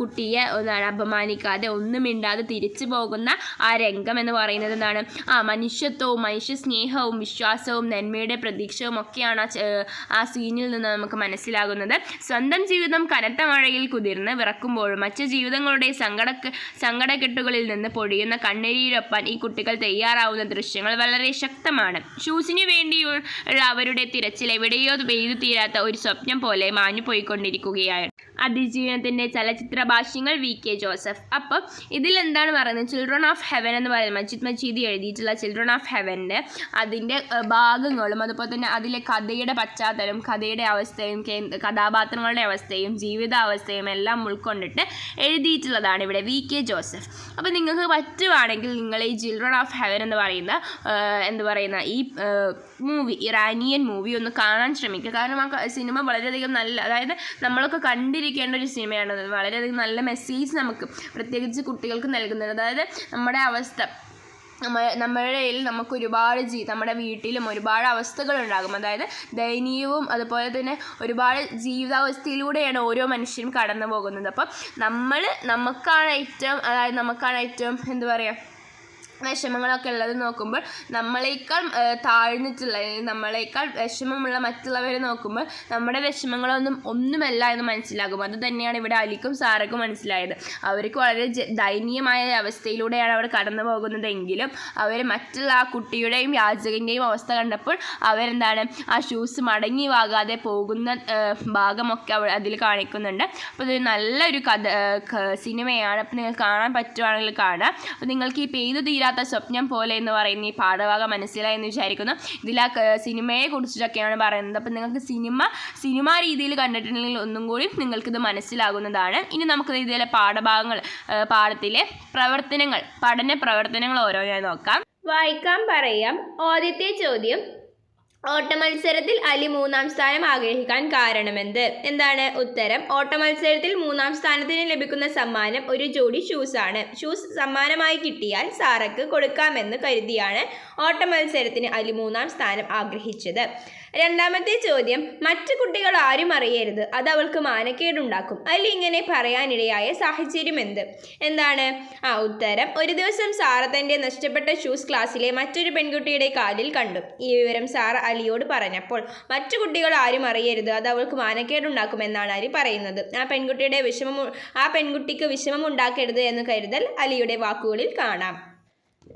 കുട്ടിയെ എന്താണ് അപമാനിക്കാതെ ഒന്നും ഇണ്ടാതെ തിരിച്ചു പോകുന്ന ആ രംഗം എന്ന് പറയുന്നത് എന്താണ്? ആ മനുഷ്യത്വവും മനുഷ്യ സ്നേഹവും വിശ്വാസവും നന്മയുടെ പ്രതീക്ഷയും ഒക്കെയാണ് ആ സീനിൽ നിന്ന് നമുക്ക് മനസ്സിലാകുന്നത്. സ്വന്തം ജീവിതം കനത്ത മഴയിൽ കുതിർന്ന് വിറക്കുമ്പോഴും മറ്റു ജീവിതങ്ങളുടെ സങ്കട സങ്കടക്കെട്ടുകളിൽ നിന്ന് പൊഴിയുന്ന കണ്ണീരിയൊപ്പാൻ ഈ കുട്ടികൾ തയ്യാറാവുന്ന ദൃശ്യങ്ങൾ വളരെ ശക്തമാണ്. ഷൂസിനു വേണ്ടിയുള്ള അവരുടെ തിരച്ചിൽ എവിടെയോ പെയ്തു തീരാത്ത ഒരു സ്വപ്നം പോലെ മാഞ്ഞു പോയിക്കൊണ്ടിരിക്കുകയാണ് അതിജീവനത്തിന്റെ ചലച്ചിത്ര ഭാഷ്യങ്ങൾ വി കെ ജോസഫ്. അപ്പം ഇതിലെന്താണ് പറയുന്നത്? ചിൽഡ്രൻ ഓഫ് ഹെവൻ എന്ന് പറയുന്നത് മജിദ് മജീദ് എഴുതിയിട്ടുള്ള ചിൽഡ്രൻ ഓഫ് ഹെവന്റെ അതിന്റെ ഭാഗങ്ങളും അതുപോലെ തന്നെ അതിലെ കഥയുടെ പശ്ചാത്തലം കഥയുടെ അവസ്ഥയും കഥാപാത്രങ്ങളുടെ അവസ്ഥയും ജീവിതാവസ്ഥയും എല്ലാം ഉൾക്കൊണ്ടിട്ട് എഴുതിയിട്ടുള്ളതാണ് ഇവിടെ വി കെ ജോസഫ്. അപ്പോൾ നിങ്ങൾക്ക് പറ്റുവാണെങ്കിൽ നിങ്ങൾ ഈ ചിൽഡ്രൻ ഓഫ് ഹെവൻ എന്ന് പറയുന്ന എന്ത് പറയുന്ന ഈ മൂവി ഇറാനിയൻ മൂവി ഒന്ന് കാണാൻ ശ്രമിക്കുക. കാരണം ആ സിനിമ വളരെയധികം നല്ല അതായത് നമ്മളൊക്കെ കണ്ടിരിക്കേണ്ട ഒരു സിനിമയാണ് വളരെയധികം നല്ല മെസ്സേജ് നമുക്ക് പ്രത്യേകിച്ച് കുട്ടികൾക്ക് നൽകുന്നത് അതായത് നമ്മുടെ അവസ്ഥ. നമ്മ നമ്മുടെ നമുക്ക് ഒരുപാട് ജീ നമ്മുടെ വീട്ടിലും ഒരുപാട് അവസ്ഥകളുണ്ടാകും അതായത് ദയനീയവും അതുപോലെ തന്നെ ഒരുപാട് ജീവിതാവസ്ഥയിലൂടെയാണ് ഓരോ മനുഷ്യരും കടന്നു പോകുന്നത് അപ്പം നമ്മൾ നമുക്കാണ് ഏറ്റവും അതായത് നമുക്കാണ് ഏറ്റവും എന്താ പറയുക വിഷമങ്ങളൊക്കെ ഉള്ളത് നോക്കുമ്പോൾ നമ്മളേക്കാൾ താഴ്ന്നിട്ടുള്ള നമ്മളേക്കാൾ വിഷമമുള്ള മറ്റുള്ളവരെ നോക്കുമ്പോൾ നമ്മുടെ വിഷമങ്ങളൊന്നും ഒന്നുമല്ല എന്ന് മനസ്സിലാകും. അതുതന്നെയാണ് ഇവിടെ അലിക്കും സാറക്കും മനസ്സിലായത്. അവർക്ക് വളരെ ദയനീയമായ അവസ്ഥയിലൂടെയാണ് അവർ കടന്നു പോകുന്നതെങ്കിലും അവർ മറ്റുള്ള ആ കുട്ടിയുടെയും യാചകന്റെയും അവസ്ഥ കണ്ടപ്പോൾ അവരെന്താണ് ആ ഷൂസ് മടങ്ങി വാകാതെ പോകുന്ന ഭാഗമൊക്കെ അവ അതിൽ കാണിക്കുന്നുണ്ട്. അപ്പോൾ ഇതൊരു നല്ലൊരു കഥ സിനിമയാണ്. അപ്പോൾ നിങ്ങൾക്ക് കാണാൻ പറ്റുവാണെങ്കിൽ കാണാം. അപ്പോൾ നിങ്ങൾക്ക് ഈ പെയ്തു തീരാത്ത സ്വപ്നം പോലെ എന്ന് പറയുന്ന ഈ പാഠഭാഗം മനസ്സിലായി എന്ന് വിചാരിക്കുന്നു. ഇതിൽ ആ സിനിമയെ കുറിച്ചിട്ടൊക്കെയാണ് പറയുന്നത്. അപ്പം നിങ്ങൾക്ക് സിനിമ സിനിമ രീതിയിൽ കണ്ടിട്ടുണ്ടെങ്കിൽ ഒന്നും കൂടി നിങ്ങൾക്കിത് മനസ്സിലാകുന്നതാണ്. ഇനി നമുക്ക് ഇതിലെ പാഠഭാഗങ്ങൾ പാഠത്തിലെ പ്രവർത്തനങ്ങൾ പഠന പ്രവർത്തനങ്ങൾ ഓരോന്നായി നോക്കാം. വായിക്കാൻ പറയാം. ആദ്യത്തെ ചോദ്യം ഓട്ടമത്സരത്തിൽ അലി മൂന്നാം സ്ഥാനം ആഗ്രഹിക്കാൻ കാരണമെന്ത്? എന്താണ് ഉത്തരം? ഓട്ടമത്സരത്തിൽ മൂന്നാം സ്ഥാനത്തിന് ലഭിക്കുന്ന സമ്മാനം ഒരു ജോഡി ഷൂസ് ആണ്. ഷൂസ് സമ്മാനമായി കിട്ടിയാൽ സാറക്ക് കൊടുക്കാമെന്ന് കരുതിയാണ് ഓട്ടമത്സരത്തിന് അലി മൂന്നാം സ്ഥാനം ആഗ്രഹിച്ചത്. രണ്ടാമത്തെ ചോദ്യം മറ്റു കുട്ടികൾ ആരും അറിയരുത്. അത് അവൾക്ക് മാനക്കേടുണ്ടാക്കും. അല്ലെങ്കിൽ ഇങ്ങനെ പറയാനിടയായ സാഹചര്യം എന്ത്? എന്താണ്? ആ ഉത്തരം ഒരു ദിവസം സാറ തന്റെ നഷ്ടപ്പെട്ട ഷൂസ് ക്ലാസ്സിലെ മറ്റൊരു പെൺകുട്ടിയുടെ കാലിൽ കണ്ടു. ഈ വിവരം സാറ അലിയോട് പറഞ്ഞപ്പോൾ മറ്റു കുട്ടികൾ ആരും അറിയരുത്. അത് അവൾക്ക് മാനക്കേടുണ്ടാക്കുമെന്നാണ് അലി പറയുന്നത്. ആ പെൺകുട്ടിയുടെ വിഷമം ആ പെൺകുട്ടിക്ക് വിഷമം ഉണ്ടാക്കരുത് എന്ന് കരുതൽ അലിയുടെ വാക്കുകളിൽ കാണാം.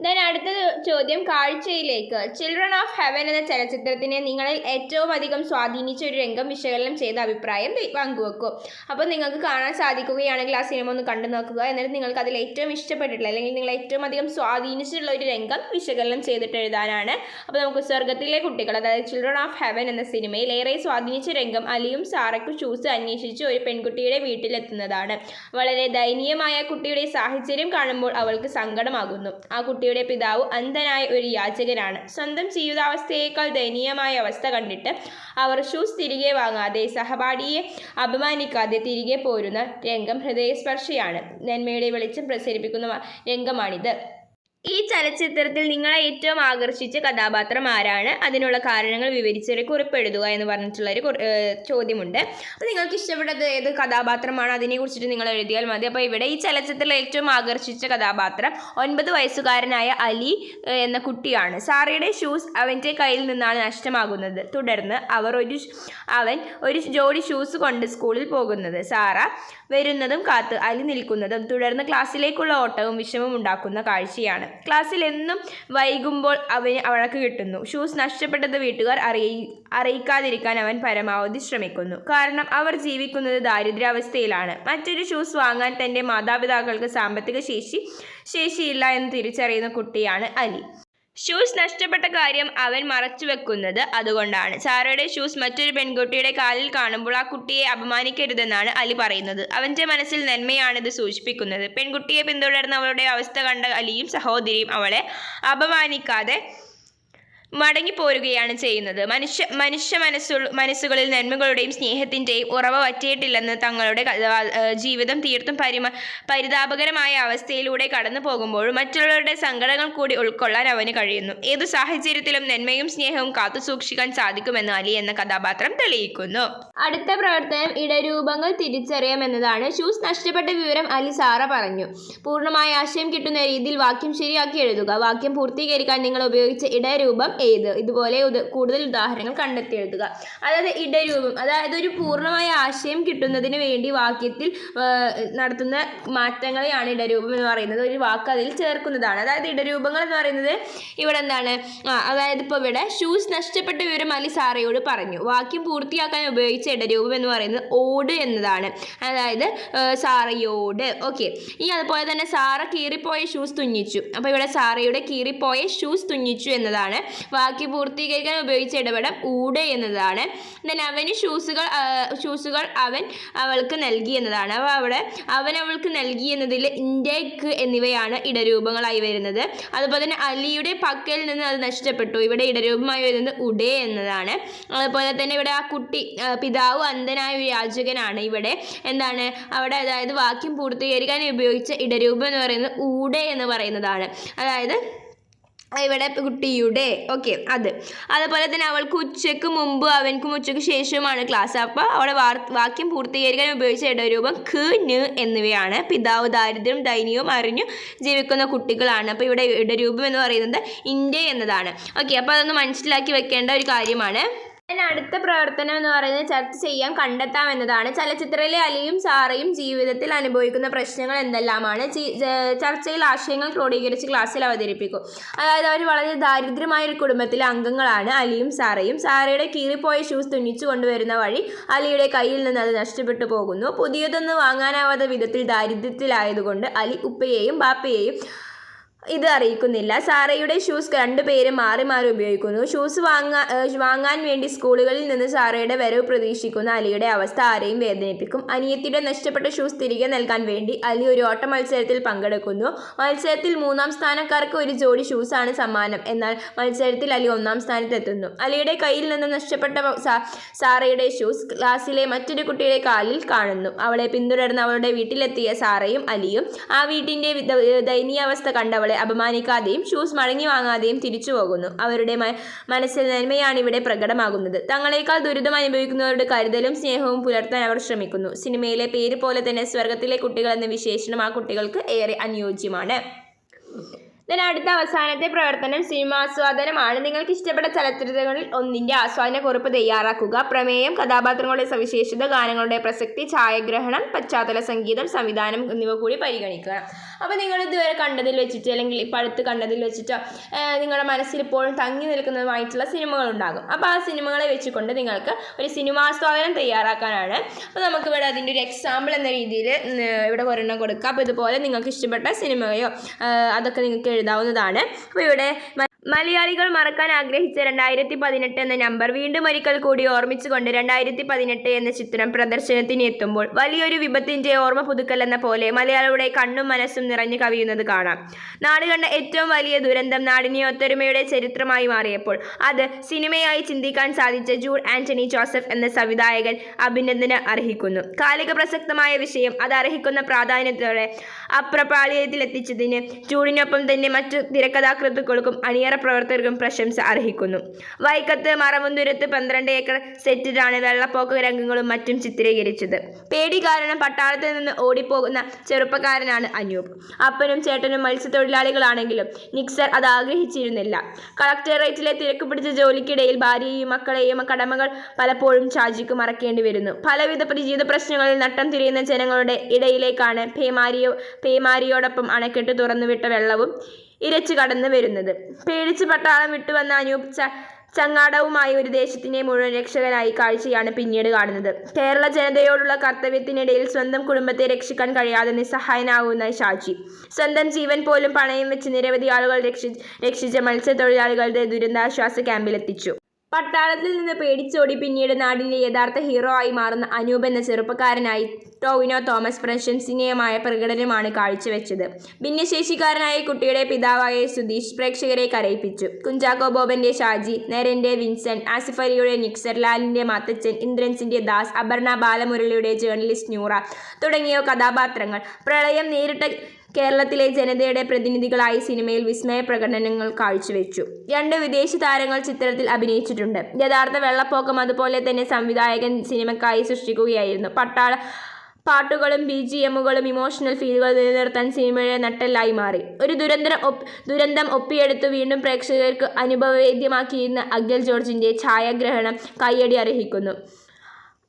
ദെൻ അടുത്ത ചോദ്യം കാഴ്ചയിലേക്ക്. ചിൽഡ്രൻ ഓഫ് ഹെവൻ എന്ന ചലച്ചിത്രത്തിനെ നിങ്ങളിൽ ഏറ്റവും അധികം സ്വാധീനിച്ച ഒരു രംഗം വിശകലനം ചെയ്ത അഭിപ്രായം പങ്കുവെക്കും. അപ്പോൾ നിങ്ങൾക്ക് കാണാൻ സാധിക്കുകയാണെങ്കിൽ ആ സിനിമ ഒന്ന് കണ്ടു നോക്കുക. എന്നിട്ട് നിങ്ങൾക്ക് അതിൽ ഏറ്റവും ഇഷ്ടപ്പെട്ടിട്ടുള്ള അല്ലെങ്കിൽ നിങ്ങൾ ഏറ്റവും അധികം സ്വാധീനിച്ചിട്ടുള്ള ഒരു രംഗം വിശകലനം ചെയ്തിട്ട് എഴുതാനാണ്. അപ്പോൾ നമുക്ക് സ്വർഗത്തിലെ കുട്ടികൾ അതായത് ചിൽഡ്രൻ ഓഫ് ഹെവൻ എന്ന സിനിമയിൽ ഏറെ സ്വാധീനിച്ച രംഗം അലിയും സാറയ്ക്കും ഷൂസ് അന്വേഷിച്ച് ഒരു പെൺകുട്ടിയുടെ വീട്ടിലെത്തുന്നതാണ്. വളരെ ദയനീയമായ കുട്ടിയുടെ സാഹചര്യം കാണുമ്പോൾ അവൾക്ക് സങ്കടമാകുന്നു. ആ കുട്ടിയുടെ പിതാവ് അന്ധനായ ഒരു യാചകനാണ്. സ്വന്തം ജീവിതാവസ്ഥയേക്കാൾ ദയനീയമായ അവസ്ഥ കണ്ടിട്ട് അവർ ഷൂസ് തിരികെ വാങ്ങാതെ സഹപാഠിയെ അപമാനിക്കാതെ തിരികെ പോരുന്ന രംഗം ഹൃദയസ്പർശിയാണ്. നന്മയുടെ വെളിച്ചം പ്രസരിപ്പിക്കുന്ന രംഗമാണിത്. ഈ ചലച്ചിത്രത്തിൽ നിങ്ങളെ ഏറ്റവും ആകർഷിച്ച കഥാപാത്രം ആരാണ്? അതിനുള്ള കാരണങ്ങൾ വിവരിച്ചൊരു കുറിപ്പെടുക എന്ന് പറഞ്ഞിട്ടുള്ള ഒരു ചോദ്യമുണ്ട്. അപ്പോൾ നിങ്ങൾക്ക് ഇഷ്ടപ്പെട്ടത് ഏത് കഥാപാത്രമാണ്? അതിനെ കുറിച്ചിട്ട് നിങ്ങൾ എഴുതിയാൽ മതി. അപ്പോൾ ഇവിടെ ഈ ചലച്ചിത്രത്തിൽ ഏറ്റവും ആകർഷിച്ച കഥാപാത്രം ഒൻപത് വയസ്സുകാരനായ അലി എന്ന കുട്ടിയാണ്. സാറയുടെ ഷൂസ് അവന്റെ കയ്യിൽ നിന്നാണ് നഷ്ടമാകുന്നത്. തുടർന്ന് അവർ ഒരു അവൻ ഒരു ജോഡി ഷൂസ് കൊണ്ട് സ്കൂളിൽ പോകുന്നത്. സാറ വരുന്നതും കാത്ത് അലി നിൽക്കുന്നതും തുടർന്ന് ക്ലാസ്സിലേക്കുള്ള ഓട്ടവും വിഷമം ഉണ്ടാക്കുന്ന കാഴ്ചയാണ്. ക്ലാസ്സിൽ എന്നും വൈകുമ്പോൾ അവന് അവൾക്ക് കിട്ടുന്നു. ഷൂസ് നഷ്ടപ്പെട്ടത് വീട്ടുകാർ അറിയി അറിയിക്കാതിരിക്കാൻ അവൻ പരമാവധി ശ്രമിക്കുന്നു. കാരണം അവർ ജീവിക്കുന്നത് ദാരിദ്ര്യാവസ്ഥയിലാണ്. മറ്റൊരു ഷൂസ് വാങ്ങാൻ തന്റെ മാതാപിതാക്കൾക്ക് സാമ്പത്തിക ശേഷി ശേഷിയില്ല എന്ന് തിരിച്ചറിയുന്ന കുട്ടിയാണ് അലി. ഷൂസ് നഷ്ടപ്പെട്ട കാര്യം അവൻ മറച്ചു വെക്കുന്നത് അതുകൊണ്ടാണ്. സാറയുടെ ഷൂസ് മറ്റൊരു പെൺകുട്ടിയുടെ കാലിൽ കാണുമ്പോൾ ആ കുട്ടിയെ അപമാനിക്കരുതെന്നാണ് അലി പറയുന്നത്. അവന്റെ മനസ്സിൽ നന്മയാണിത് സൂചിപ്പിക്കുന്നത്. പെൺകുട്ടിയെ പിന്തുടർന്ന് അവളുടെ അവസ്ഥ കണ്ട അലിയും സഹോദരിയും അവളെ അപമാനിക്കാതെ മടങ്ങിപ്പോരുകയാണ് ചെയ്യുന്നത്. മനുഷ്യ മനുഷ്യ മനസ്സു മനസ്സുകളിൽ നന്മകളുടെയും സ്നേഹത്തിന്റെയും ഉറവ വറ്റിയിട്ടില്ലെന്ന് തങ്ങളുടെ ജീവിതം തീർത്തും പരിമ പരിതാപകരമായ അവസ്ഥയിലൂടെ കടന്നു പോകുമ്പോഴും മറ്റുള്ളവരുടെ സങ്കടങ്ങൾ കൂടി ഉൾക്കൊള്ളാൻ അവന് കഴിയുന്നു. ഏതു സാഹചര്യത്തിലും നന്മയും സ്നേഹവും കാത്തു സൂക്ഷിക്കാൻ സാധിക്കുമെന്ന് അലി എന്ന കഥാപാത്രം തെളിയിക്കുന്നു. അടുത്ത പ്രവർത്തനം ഇടരൂപങ്ങൾ തിരിച്ചറിയാം എന്നതാണ്. ഷൂസ് നഷ്ടപ്പെട്ട വിവരം അലി സാറ പറഞ്ഞു. പൂർണമായ ആശയം കിട്ടുന്ന രീതിയിൽ വാക്യം ശരിയാക്കി എഴുതുക. വാക്യം പൂർത്തീകരിക്കാൻ നിങ്ങൾ ഉപയോഗിച്ച ഇടരൂപം ഏത് ഇതുപോലെ കൂടുതൽ ഉദാഹരണങ്ങൾ കണ്ടെത്തി എഴുതുക അതായത് ഇടരൂപം അതായത് ഒരു പൂർണമായ ആശയം കിട്ടുന്നതിന് വേണ്ടി വാക്യത്തിൽ നടത്തുന്ന മാറ്റങ്ങളെയാണ് ഇടരൂപം എന്ന് പറയുന്നത്. ഒരു വാക്ക് അതിൽ ചേർക്കുന്നതാണ്. അതായത് ഇടരൂപങ്ങൾ എന്ന് പറയുന്നത് ഇവിടെ എന്താണ്? അതായത് ഇപ്പോൾ ഇവിടെ ഷൂസ് നഷ്ടപ്പെട്ട വിവരം അലി സാറയോട് പറഞ്ഞു. വാക്യം പൂർത്തിയാക്കാൻ ഉപയോഗിച്ച ഇടരൂപം എന്ന് പറയുന്നത് ഓട് എന്നതാണ്. അതായത് സാറയോട്. ഓക്കെ. ഈ അതുപോലെ തന്നെ സാറ കീറിപ്പോയ ഷൂസ് തുന്നിച്ചു. അപ്പോൾ ഇവിടെ സാറയുടെ കീറിപ്പോയ ഷൂസ് തുന്നിച്ചു എന്നതാണ് വാക്യം പൂർത്തീകരിക്കാൻ ഉപയോഗിച്ച ഇടപെടം ഊട് എന്നതാണ്. ദെൻ അവന് ഷൂസുകൾ ഷൂസുകൾ അവൻ അവൾക്ക് നൽകി എന്നതാണ്. അപ്പോൾ അവിടെ അവൻ അവൾക്ക് നൽകി എന്നതിൽ ഇൻഡേക്ക് എന്നിവയാണ് ഇടരൂപങ്ങളായി വരുന്നത്. അതുപോലെ തന്നെ അലിയുടെ പക്കൽ നിന്ന് അത് നഷ്ടപ്പെട്ടു. ഇവിടെ ഇടരൂപമായി വരുന്നത് ഉടേ എന്നതാണ്. അതുപോലെ തന്നെ ഇവിടെ ആ കുട്ടി പിതാവ് അന്ധനായ ഒരു യാചകനാണ് ഇവിടെ. എന്താണ്? അവിടെ അതായത് വാക്യം പൂർത്തീകരിക്കാൻ ഉപയോഗിച്ച ഇടരൂപം എന്ന് പറയുന്നത് ഊടെ എന്ന് പറയുന്നതാണ്. അതായത് ഇവിടെ കുട്ടിയുടെ. ഓക്കെ അത്. അതുപോലെ തന്നെ അവൾക്ക് ഉച്ചയ്ക്ക് മുമ്പ് അവൻക്കും ഉച്ചയ്ക്ക് ശേഷവുമാണ് ക്ലാസ്. അപ്പോൾ അവിടെ വാക്യം പൂർത്തീകരിക്കാൻ ഉപയോഗിച്ച ഇടരൂപം ഖ് ന് എന്നിവയാണ്. പിതാവ് ദാരിദ്ര്യം ദൈന്യവും അറിഞ്ഞു ജീവിക്കുന്ന കുട്ടികളാണ്. അപ്പോൾ ഇവിടെ ഇടരൂപം എന്ന് പറയുന്നത് ഇന്ത്യ എന്നതാണ്. ഓക്കെ അപ്പോൾ അതൊന്ന് മനസ്സിലാക്കി വെക്കേണ്ട ഒരു കാര്യമാണ്. അടുത്ത പ്രവർത്തനം എന്ന് പറയുന്നത് ചർച്ച ചെയ്യാൻ കണ്ടെത്താം എന്നതാണ്. ചലച്ചിത്രത്തിലെ അലിയും സാറയും ജീവിതത്തിൽ അനുഭവിക്കുന്ന പ്രശ്നങ്ങൾ എന്തെല്ലാമാണ്? ചർച്ചയിൽ ആശയങ്ങൾ ക്രോഡീകരിച്ച് ക്ലാസ്സിൽ അവതരിപ്പിക്കും. അതായത് അവർ വളരെ ദാരിദ്ര്യമായ ഒരു കുടുംബത്തിലെ അംഗങ്ങളാണ് അലിയും സാറയും. സാറയുടെ കീറിപ്പോയ ഷൂസ് തുന്നിച്ചു കൊണ്ടുവരുന്ന വഴി അലിയുടെ കയ്യിൽ നിന്ന് അത് നഷ്ടപ്പെട്ടു പോകുന്നു. പുതിയതൊന്നും വാങ്ങാനാവാത്ത വിധത്തിൽ ദാരിദ്ര്യത്തിലായതുകൊണ്ട് അലി ഉപ്പയെയും ബാപ്പയെയും ഇത് അറിയിക്കുന്നില്ല. സാറയുടെ ഷൂസ് രണ്ടുപേരും മാറി മാറി ഉപയോഗിക്കുന്നു. ഷൂസ് വാങ്ങാ വാങ്ങാൻ വേണ്ടി സ്കൂളുകളിൽ നിന്ന് സാറയുടെ വരവ് പ്രതീക്ഷിക്കുന്ന അലിയുടെ അവസ്ഥ ആരെയും വേദനിപ്പിക്കും. അനിയത്തിയുടെ നഷ്ടപ്പെട്ട ഷൂസ് തിരികെ നൽകാൻ വേണ്ടി അലി ഒരു ഓട്ട മത്സരത്തിൽ പങ്കെടുക്കുന്നു. മത്സരത്തിൽ മൂന്നാം സ്ഥാനക്കാർക്ക് ഒരു ജോഡി ഷൂസാണ് സമ്മാനം. എന്നാൽ മത്സരത്തിൽ അലി ഒന്നാം സ്ഥാനത്തെത്തുന്നു. അലിയുടെ കയ്യിൽ നിന്ന് നഷ്ടപ്പെട്ട സാറയുടെ ഷൂസ് ക്ലാസ്സിലെ മറ്റൊരു കുട്ടിയുടെ കാലിൽ കാണുന്നു. അവളെ പിന്തുടർന്ന് അവളുടെ വീട്ടിലെത്തിയ സാറയും അലിയും ആ വീട്ടിന്റെ ദയനീയാവസ്ഥ കണ്ടവളെ അപമാനിക്കാതെയും ഷൂസ് മടങ്ങി വാങ്ങാതെയും തിരിച്ചു പോകുന്നു. അവരുടെ മനസ്സിൽ നന്മയാണ് ഇവിടെ പ്രകടമാകുന്നത്. തങ്ങളെക്കാൾ ദുരിതം അനുഭവിക്കുന്നവരുടെ കരുതലും സ്നേഹവും പുലർത്താൻ അവർ ശ്രമിക്കുന്നു. സിനിമയിലെ പേര് പോലെ തന്നെ സ്വർഗത്തിലെ കുട്ടികൾ എന്ന വിശേഷണം ആ കുട്ടികൾക്ക് ഏറെ അനുയോജ്യമാണ്. Then അടുത്ത അവസാനത്തെ പ്രവർത്തനം സിനിമാസ്വാദനമാണ് നിങ്ങൾക്ക് ഇഷ്ടപ്പെട്ട ചലച്ചിത്രങ്ങളിൽ ഒന്നിന്റെ ആസ്വാദനക്കുറിപ്പ് തയ്യാറാക്കുക. പ്രമേയം കഥാപാത്രങ്ങളുടെ സവിശേഷത ഗാനങ്ങളുടെ പ്രസക്തി ഛായഗ്രഹണം പശ്ചാത്തല സംഗീതം സംവിധാനം എന്നിവ കൂടി പരിഗണിക്കുക. അപ്പോൾ നിങ്ങൾ ഇതുവരെ കണ്ടതിൽ വെച്ചിട്ട് അല്ലെങ്കിൽ ഇപ്പോൾ അടുത്ത് കണ്ടതിൽ വെച്ചിട്ട് നിങ്ങളുടെ മനസ്സിൽ ഇപ്പോഴും തങ്ങി നിൽക്കുന്നതുമായിട്ടുള്ള സിനിമകൾ ഉണ്ടാകും. അപ്പോൾ ആ സിനിമകളെ വെച്ചുകൊണ്ട് നിങ്ങൾക്ക് ഒരു സിനിമാസ്വാദനം തയ്യാറാക്കാനാണ്. അപ്പോൾ നമുക്ക് ഇവിടെ അതിന്റെ ഒരു എക്സാമ്പിൾ എന്ന രീതിയിൽ ഇവിടെ ഒരെണ്ണം കൊടുക്കുക അപ്പോൾ ഇതുപോലെ നിങ്ങൾക്ക് ഇഷ്ടപ്പെട്ട സിനിമയോ അതൊക്കെ നിങ്ങൾക്ക് എഴുതാവുന്നതാണ് അപ്പോൾ ഇവിടെ മലയാളികൾ മറക്കാൻ ആഗ്രഹിച്ച രണ്ടായിരത്തി പതിനെട്ട് എന്ന നമ്പർ വീണ്ടും ഒരിക്കൽ കൂടി ഓർമ്മിച്ചുകൊണ്ട് രണ്ടായിരത്തി പതിനെട്ട് എന്ന ചിത്രം പ്രദർശനത്തിന് എത്തുമ്പോൾ വലിയൊരു വിപത്തിന്റെ ഓർമ്മ പുതുക്കൽ എന്ന പോലെ മലയാളിയുടെ കണ്ണും മനസ്സും നിറഞ്ഞു കവിയുന്നത് കാണാം. നാട് കണ്ട ഏറ്റവും വലിയ ദുരന്തം നാടിനെ ഒത്തൊരുമയുടെ ചരിത്രമായി മാറിയപ്പോൾ അത് സിനിമയായി ചിന്തിക്കാൻ സാധിച്ച ജൂഡ് ആന്റണി ജോസഫ് എന്ന സംവിധായകൻ അഭിനന്ദന അർഹിക്കുന്നു. കാലിക പ്രസക്തമായ വിഷയം അത് അർഹിക്കുന്ന പ്രാധാന്യത്തോടെ അപ്രപാളിയത്തിലെത്തിച്ചതിന് ജൂഡിനൊപ്പം തന്നെ മറ്റു തിരക്കഥാകൃത്തുക്കൾക്കും അണിയറ പ്രവർത്തകർക്കും പ്രശംസ അർഹിക്കുന്നു. വൈക്കത്ത് മറമുന്തുരത്ത് പന്ത്രണ്ട് ഏക്കർ സെറ്റിലാണ് വെള്ളപ്പൊക്ക രംഗങ്ങളും മറ്റും ചിത്രീകരിച്ചത്. പേടി കാരണം പട്ടാളത്തിൽ നിന്ന് ഓടിപ്പോകുന്ന ചെറുപ്പക്കാരനാണ് അനൂപ്. അപ്പനും ചേട്ടനും മത്സ്യത്തൊഴിലാളികളാണെങ്കിലും നിക്സർ അത് ആഗ്രഹിച്ചിരുന്നില്ല. കളക്ടറേറ്റിലെ തിരക്ക് പിടിച്ച ജോലിക്കിടയിൽ ഭാര്യയെയും മക്കളെയും കടമകൾ പലപ്പോഴും ചാജിക്ക് മറക്കേണ്ടി വരുന്നു. പലവിധ ജീവിത പ്രശ്നങ്ങളിൽ നട്ടം തിരിയുന്ന ജനങ്ങളുടെ ഇടയിലേക്കാണ് പേമാരിയോ പേമാരിയോടൊപ്പം അണക്കെട്ട് തുറന്നുവിട്ട വെള്ളവും ഇരച്ചു കടന്നു വരുന്നത്. പേടിച്ച് പട്ടാളം വിട്ടുവന്ന അനൂപ് ചങ്ങാടവുമായി ഒരു ദേശത്തിനെ മുഴുവൻ രക്ഷകനായി കാഴ്ചയാണ് പിന്നീട് കാണുന്നത്. കേരള ജനതയോടുള്ള കർത്തവ്യത്തിനിടയിൽ സ്വന്തം കുടുംബത്തെ രക്ഷിക്കാൻ കഴിയാതെ നിസ്സഹായനാകുന്ന ഷാജി. സ്വന്തം ജീവൻ പോലും പണയം വെച്ച് നിരവധി ആളുകൾ രക്ഷി രക്ഷിച്ച മത്സ്യത്തൊഴിലാളികളുടെ ദുരന്താശ്വാസ ക്യാമ്പിലെത്തിച്ചു. പട്ടാളത്തിൽ നിന്ന് പേടിച്ചോടി പിന്നീട് നാടിന്റെ യഥാർത്ഥ ഹീറോ ആയി മാറുന്ന അനൂപ് എന്ന ചെറുപ്പക്കാരനായി ടോവിനോ തോമസ് പ്രശംസനീയമായ പ്രകടനമാണ് കാഴ്ചവെച്ചത്. ഭിന്നശേഷിക്കാരനായ കുട്ടിയുടെ പിതാവായ സുധീഷ് പ്രേക്ഷകരെ കരയിപ്പിച്ചു. കുഞ്ചാക്കോ ബോബന്റെ ഷാജി നരന്റെ വിൻസെന്റ് ആസിഫ് അലിയുടെ നിക്സർ ലാലിന്റെ മാത്തച്ചൻ ഇന്ദ്രൻസിന്റെ ദാസ് അപർണ ബാലമുരളിയുടെ ജേർണലിസ്റ്റ് ന്യൂറ തുടങ്ങിയ കഥാപാത്രങ്ങൾ. പ്രളയം നേരിട്ട കേരളത്തിലെ ജനതയുടെ പ്രതിനിധികളായി സിനിമയിൽ വിസ്മയ പ്രകടനങ്ങൾ കാഴ്ചവെച്ചു. രണ്ട് വിദേശ താരങ്ങൾ ചിത്രത്തിൽ അഭിനയിച്ചിട്ടുണ്ട്. യഥാർത്ഥ വെള്ളപ്പൊക്കം അതുപോലെ തന്നെ സംവിധായകൻ സിനിമക്കായി സൃഷ്ടിക്കുകയായിരുന്നു. പട്ടാള പാട്ടുകളും ബി ജി എമ്മുകളും ഇമോഷണൽ ഫീലുകൾ നിലനിർത്താൻ സിനിമയുടെ നട്ടെല്ലായി മാറി. ഒരു ദുരന്തം ഒപ്പ് ദുരന്തം ഒപ്പിയെടുത്ത് വീണ്ടും പ്രേക്ഷകർക്ക് അനുഭവവേദ്യമാക്കിയിരുന്ന അഖിൽ ജോർജിന്റെ ഛായാഗ്രഹണം കയ്യടി അർഹിക്കുന്നു.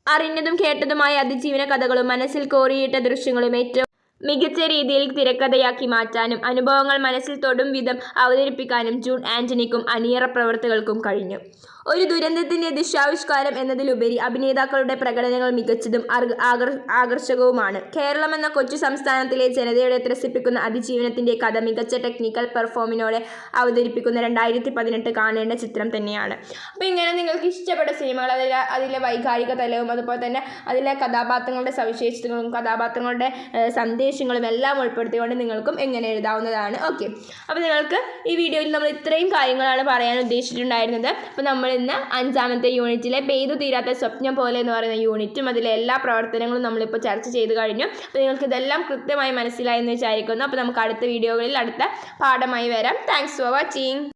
അറിഞ്ഞതും കേട്ടതുമായ അതിജീവന കഥകളും മനസ്സിൽ കോറിയിട്ട ദൃശ്യങ്ങളും ഏറ്റവും മികച്ച രീതിയിൽ തിരക്കഥയാക്കി മാറ്റാനും അനുഭവങ്ങൾ മനസ്സിൽ തൊടും വിധം അവതരിപ്പിക്കാനും ജൂൺ ആന്റണിക്കും അണിയറ പ്രവർത്തകർക്കും കഴിഞ്ഞു. ഒരു ദുരന്തത്തിന്റെ ദിശാവിഷ്കാരം എന്നതിലുപരി അഭിനേതാക്കളുടെ പ്രകടനങ്ങൾ മികച്ചതും ആകർ- ആകർ- ആകർഷകവുമാണ്. കേരളം എന്ന കൊച്ചു സംസ്ഥാനത്തിലെ ജനതയുടെ ത്രസിപ്പിക്കുന്ന അതിജീവനത്തിന്റെ കഥ മികച്ച ടെക്നിക്കൽ പെർഫോമിനോടെ അവതരിപ്പിക്കുന്ന രണ്ടായിരത്തി പതിനെട്ട് കാണേണ്ട ചിത്രം തന്നെയാണ്. അപ്പോൾ ഇങ്ങനെ നിങ്ങൾക്ക് ഇഷ്ടപ്പെട്ട സിനിമകൾ അതിലെ അതിലെ വൈകാരിക തലവും അതുപോലെ തന്നെ അതിലെ കഥാപാത്രങ്ങളുടെ സവിശേഷതകളും കഥാപാത്രങ്ങളുടെ സന്ദേശങ്ങളും എല്ലാം ഉൾപ്പെടുത്തിക്കൊണ്ട് നിങ്ങൾക്കും എങ്ങനെ എഴുതാവുന്നതാണ്. ഓക്കെ. അപ്പോൾ നിങ്ങൾക്ക് ഈ വീഡിയോയിൽ നമ്മൾ ഇത്രയും കാര്യങ്ങളാണ് പറയാൻ ഉദ്ദേശിച്ചിട്ടുണ്ടായിരുന്നത്. അപ്പോൾ നമ്മൾ ഇന്ന് അഞ്ചാമത്തെ യൂണിറ്റിലെ പെയ്തു തീരാത്ത സ്വപ്നം പോലെ എന്ന് പറയുന്ന യൂണിറ്റും അതിലെ എല്ലാ പ്രവർത്തനങ്ങളും നമ്മളിപ്പോൾ ചർച്ച ചെയ്ത് കഴിഞ്ഞു. അപ്പോൾ നിങ്ങൾക്ക് ഇതെല്ലാം കൃത്യമായി മനസ്സിലായെന്ന് വിചാരിക്കുന്നു. അപ്പോൾ നമുക്ക് അടുത്ത വീഡിയോകളിൽ അടുത്ത പാഠമായി വരാം. Thanks for watching